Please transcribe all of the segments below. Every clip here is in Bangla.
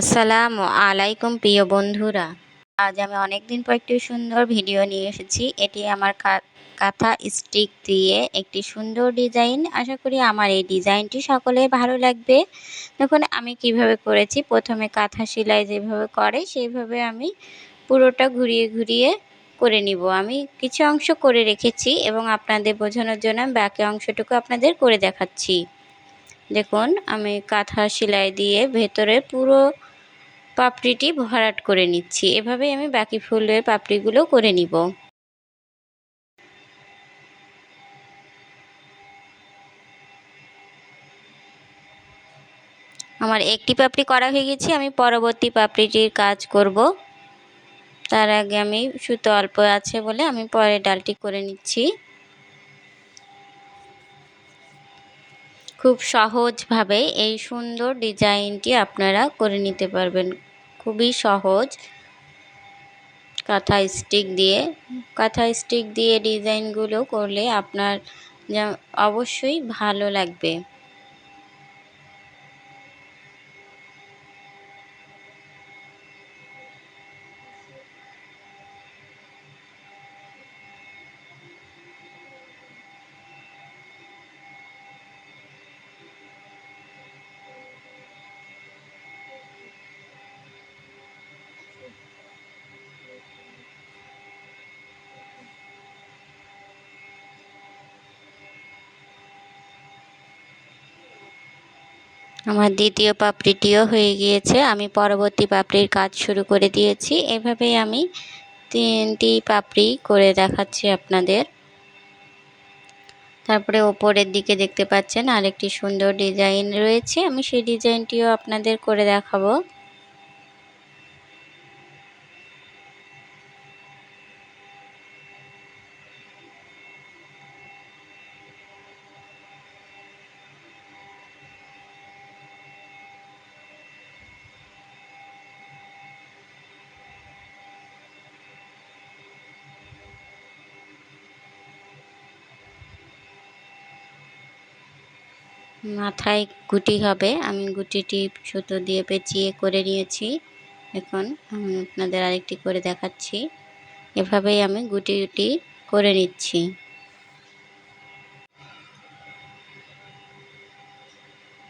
আসসালামু আলাইকুম প্রিয় বন্ধুরা। আজ আমি অনেক দিন পর একটি সুন্দর ভিডিও নিয়ে এসেছি। এটি আমার কাঁথা স্টিক দিয়ে একটি সুন্দর ডিজাইন। আশা করি আমার এই ডিজাইনটি সকলে ভালো লাগবে। দেখুন, আমি কীভাবে করেছি। প্রথমে কাঁথা সেলাই যেভাবে করে সেইভাবে আমি পুরোটা ঘুরিয়ে ঘুরিয়ে করে নিব। আমি কিছু অংশ করে রেখেছি এবং আপনাদের বোঝানোর জন্য বাকি অংশটুকু আপনাদের করে দেখাচ্ছি। দেখুন, আমি কাঁথা সেলাই দিয়ে ভেতরে পুরো পাপড়িটি ভরাট করে নিচ্ছি। এভাবেই আমি বাকি ফুলের পাপড়িগুলো করে নিব। আমার একটি পাপড়ি করা হয়ে গেছে। আমি পরবর্তী পাপড়িটির কাজ করব। তার আগে আমি সুতো অল্প আছে বলে আমি পরে ডালটি করে নিচ্ছি। খুব সহজভাবে এই সুন্দর ডিজাইনটি আপনারা করে নিতে পারবেন। খুবই সহজ। কাঁথা স্টিক দিয়ে কাঁথা স্টিক দিয়ে ডিজাইনগুলো করলে আপনার অবশ্যই ভালো লাগবে। আমার দ্বিতীয় পাপড়িটিও হয়ে গিয়েছে। আমি পরবর্তী পাপড়ির কাজ শুরু করে দিয়েছি। এভাবেই আমি তিনটি পাপড়ি করে দেখাচ্ছি আপনাদের। তারপরে ওপরের দিকে দেখতে পাচ্ছেন আরেকটি সুন্দর ডিজাইন রয়েছে। আমি সেই ডিজাইনটিও আপনাদের করে দেখাবো। মাথায় গুটি হবে। আমি গুটিটি সুতো দিয়ে পেঁচিয়ে করে নিয়েছি। এখন আমি আপনাদের আরেকটি করে দেখাচ্ছি। এভাবেই আমি গুটিটি করে নিচ্ছি।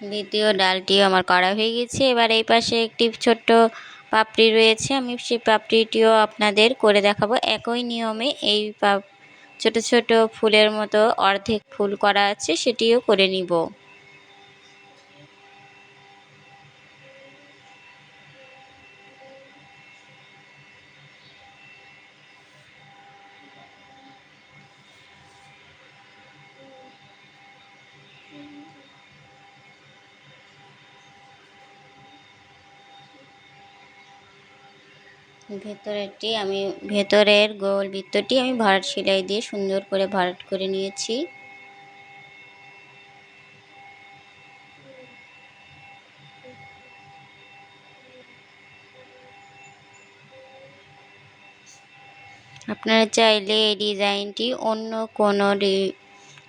দ্বিতীয় ডালটিও আমার করা হয়ে গেছে। এবার এই পাশে একটি ছোট্ট পাপড়ি রয়েছে। আমি সেই পাপড়িটিও আপনাদের করে দেখাবো। একই নিয়মে এই পাপ ছোট ছোট ফুলের মতো অর্ধেক ফুল করা আছে, সেটিও করে নিব। ভেতরেরটি, আমি ভেতরের গোল বৃত্তটি আমি ভরাট সেলাই দিয়ে সুন্দর করে ভরাট করে নিয়েছি। আপনারা চাইলে এই ডিজাইনটি অন্য কোনো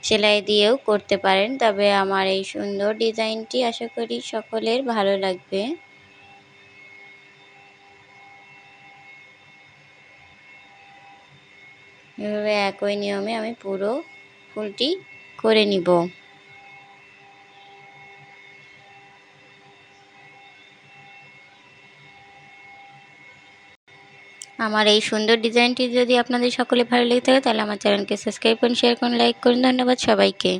সেলাই দিয়েও করতে পারেন, তবে আমার এই সুন্দর ডিজাইনটি আশা করি সকলের ভালো লাগবে। এভাবে একই নিয়মে আমি পুরো ফুলটি করে নিব। আমার এই সুন্দর ডিজাইনটি যদি আপনাদের সকলে ভালো লেগে থাকে, তাহলে আমার চ্যানেলকে সাবস্ক্রাইব করুন, শেয়ার করুন, লাইক করুন। ধন্যবাদ সবাইকে।